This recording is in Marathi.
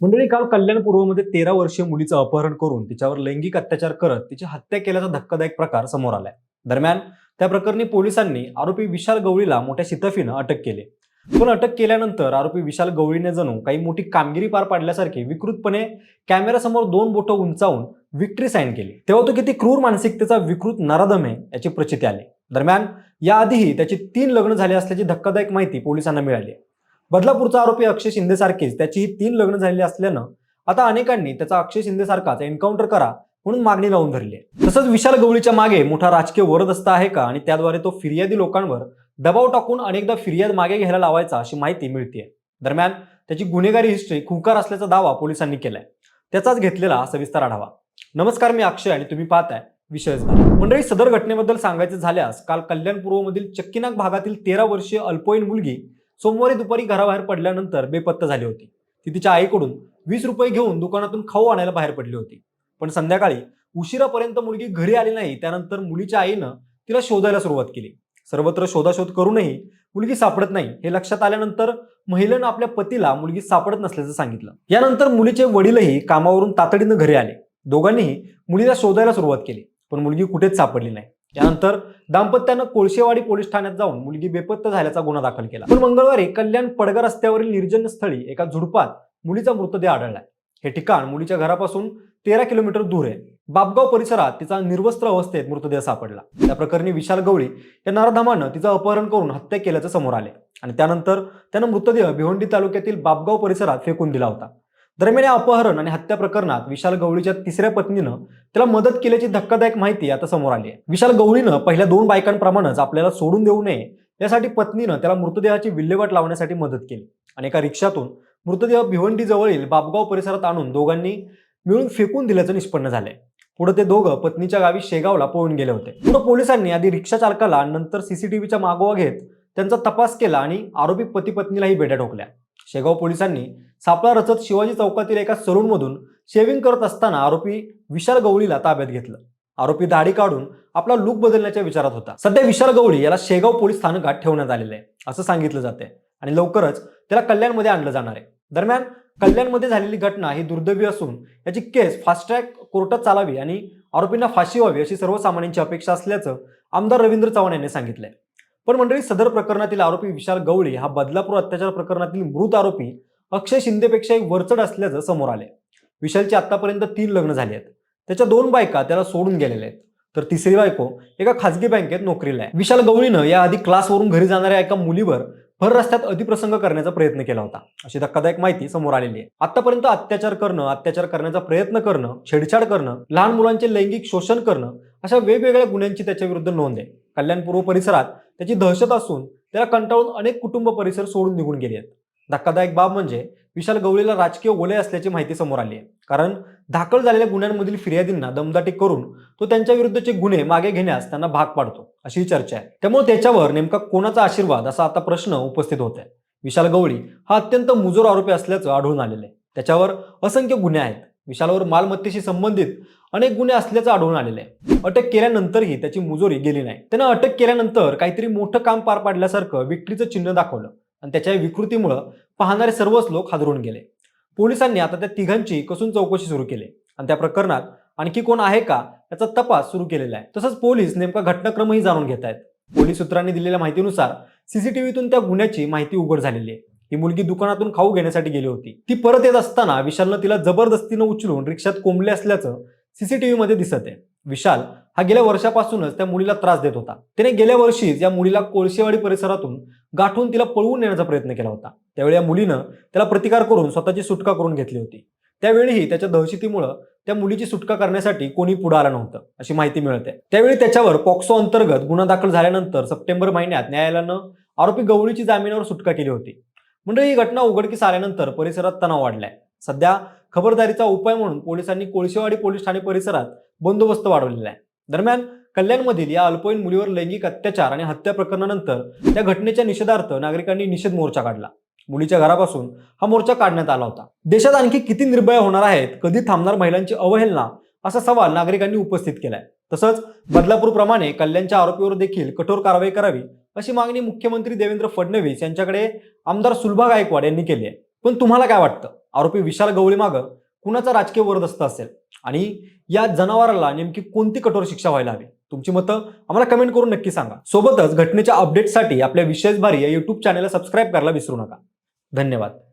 मंडळी काल कल्याण पूर्वमध्ये तेरा वर्षीय मुलीचं अपहरण करून तिच्यावर लैंगिक अत्याचार करत तिची हत्या केल्याचा धक्कादायक प्रकार समोर आलाय. दरम्यान त्या प्रकरणी पोलिसांनी आरोपी विशाल गवळीला मोठ्या शितफीनं अटक केली. पण अटक केल्यानंतर आरोपी विशाल गवळीने जणू काही मोठी कामगिरी पार पाडल्यासारखी विकृतपणे कॅमेऱ्यासमोर दोन बोटं उंचावून विक्ट्री साईन केली. तेव्हा तो किती क्रूर मानसिकतेचा विकृत नराधम आहे याची प्रचिती आली. दरम्यान याआधीही त्याची तीन लग्न झाली असल्याची धक्कादायक माहिती पोलिसांना मिळाली बदलापूरचा आरोपी अक्षय शिंदे सारखीच त्याचीही तीन लग्न झालेली असल्यानं आता अनेकांनी त्याचा अक्षय शिंदे सारखाच एन्काउंटर करा म्हणून मागणी लावून धरली आहे. तसंच विशाल गवळीच्या मागे मोठा राजकीय वरदस्ता आहे का आणि त्याद्वारे तो फिर्यादी लोकांवर दबाव टाकून अनेकदा फिर्याद मागे घ्यायला लावायचा अशी माहिती मिळते दरम्यान त्याची गुन्हेगारी हिस्ट्री खुंकार असल्याचा दावा पोलिसांनी केलाय. त्याचाच घेतलेला सविस्तर आढावा. नमस्कार मी अक्षय आणि तुम्ही पाहताय विषयच मंडळी सदर घटनेबद्दल सांगायचे झाल्यास काल कल्याण पूर्वमधील चक्कीनाग भागातील तेरा वर्षीय अल्पवयीन मुलगी सोमवारी दुपारी घराबाहेर पडल्यानंतर बेपत्ता झाली होती. ती तिच्या आईकडून वीस रुपये घेऊन दुकानातून खाऊ आणायला बाहेर पडली होती. पण संध्याकाळी उशिरापर्यंत मुलगी घरी आली नाही त्यानंतर मुलीच्या आईनं तिला शोधायला सुरुवात केली. सर्वत्र शोधाशोध करूनही मुलगी सापडत नाही हे लक्षात आल्यानंतर महिलेनं आपल्या पतीला मुलगी सापडत नसल्याचं सांगितलं. यानंतर मुलीचे वडीलही कामावरून तातडीनं घरी आले. दोघांनीही मुलीला शोधायला सुरुवात केली पण मुलगी कुठेच सापडली नाही. यानंतर दाम्पत्यानं कोळशेवाडी पोलीस ठाण्यात जाऊन मुलगी बेपत्त झाल्याचा गुन्हा दाखल केला. पण मंगळवारी कल्याण पडगा रस्त्यावरील निर्जन स्थळी एका झुडपात मुलीचा मृतदेह आढळलाय हे ठिकाण मुलीच्या घरापासून तेरा किलोमीटर दूर आहे. बापगाव परिसरात तिचा निर्वस्त्र अवस्थेत मृतदेह सापडला. त्या प्रकरणी विशाल गवळी या नराधमानं तिचं अपहरण करून हत्या केल्याचं समोर आले. आणि त्यानंतर त्यानं मृतदेह भिवंडी तालुक्यातील बापगाव परिसरात फेकून दिला होता. दरम्यान या अपहरण आणि हत्या प्रकरणात विशाल गवळीच्या तिसऱ्या पत्नीनं त्याला मदत केल्याची धक्कादायक माहिती आता समोर आली आहे. विशाल गवळीनं पहिल्या दोन बायकांप्रमाणेच आपल्याला सोडून देऊ नये यासाठी पत्नीनं त्याला मृतदेहाची विल्हेवाट लावण्यासाठी मदत केली आणि एका रिक्षातून मृतदेह भिवंडीजवळील बाबगाव बापगाव परिसरात आणून दोघांनी मिळून फेकून दिल्याचं निष्पन्न झालंय. पुढे ते दोघं पत्नीच्या गावी शेगावला पळून गेले होते. पुढे पोलिसांनी आधी रिक्षा चालकाला नंतर सीसीटीव्हीचा मागोवा घेत त्यांचा तपास केला आणि आरोपी पती पत्नीलाही बेड्या ठोकल्या. शेगाव पोलिसांनी सापळा रचत शिवाजी चौकातील एका सलूनमधून शेविंग करत असताना आरोपी विशाल गवळीला ताब्यात घेतलं. आरोपी दाढी काढून आपला लुक बदलण्याच्या विचारात होता. सध्या विशाल गवळी याला शेगाव पोलीस स्थानकात ठेवण्यात आलेलं आहे. असं सांगितलं जाते आणि लवकरच त्याला कल्याणमध्ये आणलं जाणार आहे. दरम्यान कल्याणमध्ये झालेली घटना ही दुर्दैवी असून याची केस फास्ट ट्रॅक कोर्टात चालावी आणि आरोपींना फाशी व्हावी अशी सर्वसामान्यांची अपेक्षा असल्याचं आमदार रवींद्र चव्हाण यांनी सांगितलंय. पण मंडळी सदर प्रकरणातील आरोपी विशाल गवळी हा बदलापूर अत्याचार प्रकरणातील मृत आरोपी अक्षय शिंदेपेक्षाही वरचढ असल्याचं समोर आले विशालची आतापर्यंत तीन लग्न झाली आहेत. त्याच्या दोन बायका त्याला सोडून गेलेल्या आहेत. तर तिसरी बायको एका खासगी बँकेत नोकरीला आहे. विशाल गवळीनं याआधी क्लासवरून घरी जाणाऱ्या एका मुलीवर भर रस्त्यात अतिप्रसंग करण्याचा प्रयत्न केला होता. अशी धक्कादायक माहिती समोर आलेली आहे. आतापर्यंत अत्याचार करणं अत्याचार करण्याचा प्रयत्न करणं छेडछाड करणं लहान मुलांचे लैंगिक शोषण करणं अशा वेगवेगळ्या गुन्ह्यांची त्याच्याविरुद्ध नोंद आहे. कल्याण पूर्व परिसरात त्याची दहशत असून त्याला कंटाळून अनेक कुटुंब परिसर सोडून निघून गेले आहेत. धक्कादायक बाब म्हणजे विशाल गवळीला राजकीय वलय असल्याची माहिती समोर आली आहे. कारण दाखल झालेल्या गुन्ह्यांमधील फिर्यादींना दमदाटी करून तो त्यांच्या विरुद्धचे गुन्हे मागे घेण्यास त्यांना भाग पाडतो अशी चर्चा आहे. त्यामुळे त्याच्यावर नेमका कोणाचा आशीर्वाद असा आता प्रश्न उपस्थित होत आहे. विशाल गवळी हा अत्यंत मुजोर आरोपी असल्याचं आढळून आलेलं आहे. त्याच्यावर असंख्य गुन्हे आहेत. विशालवर मालमत्तेशी संबंधित अनेक गुन्हे असल्याचं आढळून आलेलं आहे. अटक केल्यानंतरही त्याची मुजोरी गेली नाही. त्यानं अटक केल्यानंतर काहीतरी मोठं काम पार पाडल्यासारखं विक्रीचं चिन्ह दाखवलं आणि त्याच्या विकृतीमुळं पाहणारे सर्वच लोक हादरून गेले. पोलिसांनी आता त्या तिघांची कसून चौकशी सुरू केली आणि त्या प्रकरणात आणखी कोण आहे का याचा तपास सुरू केलेला आहे. तसंच पोलीस नेमका घटनाक्रमही जाणून घेत आहेत. पोलीस सूत्रांनी दिलेल्या माहितीनुसार सीसीटीव्हीतून त्या गुन्ह्याची माहिती उघड झालेली आहे. ही मुलगी दुकानातून खाऊ घेण्यासाठी गेली होती. ती परत येत असताना विशालनं तिला जबरदस्तीनं उचलून रिक्षात कोंबले असल्याचं सीसीटीव्ही मध्ये दिसत आहे. विशाल हा गेल्या वर्षापासूनच त्या मुलीला त्रास देत होता. त्याने गेल्या वर्षीच या मुलीला कोळशेवाडी परिसरातून गाठून तिला पळवून नेण्याचा प्रयत्न केला होता. त्यावेळी या मुलीनं त्याला प्रतिकार करून स्वतःची सुटका करून घेतली होती. त्यावेळीही त्याच्या दहशतीमुळं त्या मुलीची सुटका करण्यासाठी कोणी पुढे आलं नव्हतं अशी माहिती मिळते. त्यावेळी त्याच्यावर पॉक्सो अंतर्गत गुन्हा दाखल झाल्यानंतर सप्टेंबर महिन्यात न्यायालयानं आरोपी गवळीची जामिनावर सुटका केली होती. म्हणजे ही घटना उघडकीस आल्यानंतर परिसरात तणाव वाढलाय. सध्या खबरदारीचा उपाय म्हणून पोलिसांनी कोळशेवाडी पोलीस ठाणे परिसरात बंदोबस्त वाढवलेला आहे. दरम्यान कल्याणमधील या अल्पवयीन मुलीवर लैंगिक अत्याचार आणि हत्या प्रकरणानंतर त्या घटनेच्या निषेधार्थ नागरिकांनी निषेध मोर्चा काढला. मुलीच्या घरापासून हा मोर्चा काढण्यात आला होता. देशात आणखी किती निर्भय होणार आहेत कधी थांबणार महिलांची अवहेलना असा सवाल नागरिकांनी उपस्थित केलाय. तसंच बदलापूरप्रमाणे कल्याणच्या आरोपीवर देखील कठोर कारवाई करावी अशी मागणी मुख्यमंत्री देवेंद्र फडणवीस यांच्याकडे आमदार सुलभा गायकवाड यांनी केली आहे. पण तुम्हाला काय वाटतं? आरोपी विशाल गवळी मागं कुणाचा राजकीय वरदस्त असेल? आणि या जनावराला नेमकी कोणती कठोर शिक्षा व्हायला हवी? तुमची मतं आम्हाला कमेंट करून नक्की सांगा. सोबतच घटनेच्या अपडेटसाठी आपल्या विशेष भारी या युट्यूब चॅनलला सबस्क्राईब करायला विसरू नका. धन्यवाद.